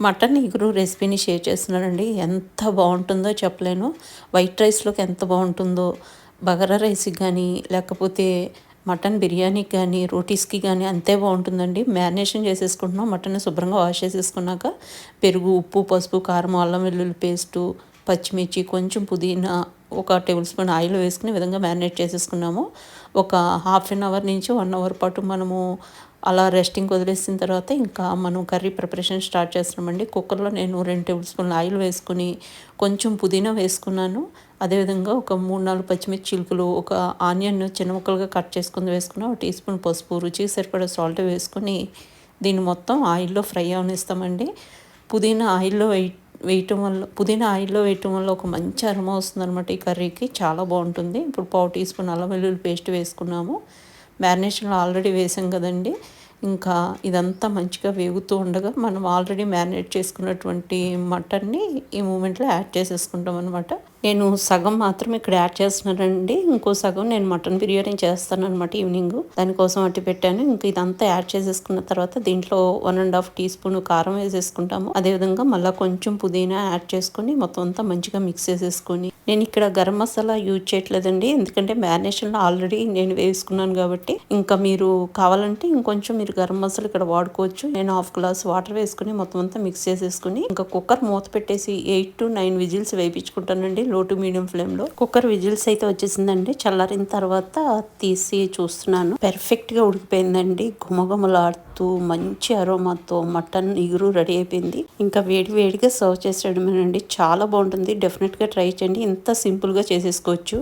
Mutton ఇగురు రెసిపీని share చేస్తున్నానండి ఎంత బాగుంటుందో చెప్పలేను. వైట్ రైస్లోకి ఎంత బాగుంటుందో బగారా రైస్కి కానీ లేకపోతే మటన్ బిర్యానీకి కానీ రోటీస్కి కానీ అంతే బాగుంటుందండి. మ్యారినేషన్ చేసేసుకుంటున్నాం. మటన్ శుభ్రంగా వాష్ చేసేసుకున్నాక పెరుగు ఉప్పు పసుపు కారం అల్లం వెల్లుల్లి పేస్టు పచ్చిమిర్చి కొంచెం పుదీనా ఒక టేబుల్ స్పూన్ ఆయిల్ వేసుకుని విధంగా మ్యారినేట్ చేసేసుకున్నాము. ఒక హాఫ్ అన్ అవర్ నుంచి వన్ అవర్ పాటు మనము అలా రెస్టింగ్ వదిలేసిన తర్వాత ఇంకా మనం కర్రీ ప్రిపరేషన్ స్టార్ట్ చేస్తున్నామండి. కుక్కర్లో నేను రెండు టేబుల్ స్పూన్లు ఆయిల్ వేసుకుని కొంచెం పుదీనా వేసుకున్నాను. అదేవిధంగా ఒక మూడు నాలుగు పచ్చిమిర్చి చిలుకలు ఒక ఆనియన్ చిన్న ముక్కలుగా కట్ చేసుకుని వేసుకుని ఒక టీ స్పూన్ పసుపు రుచికి సరిపడా సాల్ట్ వేసుకొని దీన్ని మొత్తం ఆయిల్లో ఫ్రై అవనిస్తామండి. పుదీనా ఆయిల్లో వేయి వేయటం వల్ల పుదీనా ఆయిల్లో వేయటం వల్ల ఒక మంచి అరుమ వస్తుంది అనమాట ఈ కర్రీకి చాలా బాగుంటుంది. ఇప్పుడు పావు టీ స్పూన్ అల్లం వెల్లుల్లి పేస్ట్ వేసుకున్నాము. మ్యారినేషన్లో ఆల్రెడీ వేసాం కదండి. ఇంకా ఇదంతా మంచిగా వేగుతూ ఉండగా మనం ఆల్రెడీ మ్యారినేట్ చేసుకున్నటువంటి మటన్ని ఈ మూమెంట్లో యాడ్ చేసేసుకుంటాం అనమాట నేను సగం మాత్రం ఇక్కడ యాడ్ చేస్తున్నానండి. ఇంకో సగం నేను మటన్ బిర్యానీ చేస్తాను అనమాట ఈవినింగ్. దానికోసం అట్టి పెట్టాను. ఇంకా ఇదంతా యాడ్ చేసేసుకున్న తర్వాత దీంట్లో one and half teaspoon కారం వేసేసుకుంటాము. అదేవిధంగా మళ్ళీ కొంచెం పుదీనా యాడ్ చేసుకొని మొత్తం అంతా మంచిగా మిక్స్ చేసేసుకొని. నేను ఇక్కడ గరం మసాలా యూజ్ చేయట్లేదండి. ఎందుకంటే మ్యారినేషన్లో ఆల్రెడీ నేను వేసుకున్నాను కాబట్టి. ఇంకా మీరు కావాలంటే ఇంకొంచెం మీరు గరం మసాలా ఇక్కడ వాడుకోవచ్చు. నేను హాఫ్ గ్లాస్ వాటర్ వేసుకుని మొత్తం అంతా మిక్స్ చేసేసుకుని. ఇంకా కుక్కర్ మూత పెట్టేసి ఎయిట్ టు నైన్ విజిల్స్ వేయించుకుంటానండి. లో టు మీడియం ఫ్లేమ్లో. కుక్కర్ విజిల్స్ అయితే వచ్చేసిందండి. చల్లారిన తర్వాత తీసి చూస్తున్నాను. పర్ఫెక్ట్గా ఉడికిపోయిందండి. గుమగుమలాడుతూ మంచి అరోమాతో మటన్ ఇగురు రెడీ అయిపోయింది. ఇంకా వేడి వేడిగా సర్వ్ చేసేయడమేనండి. చాలా బాగుంటుంది. డెఫినెట్గా ట్రై చేయండి. ఇంత సింపుల్గా చేసేసుకోవచ్చు.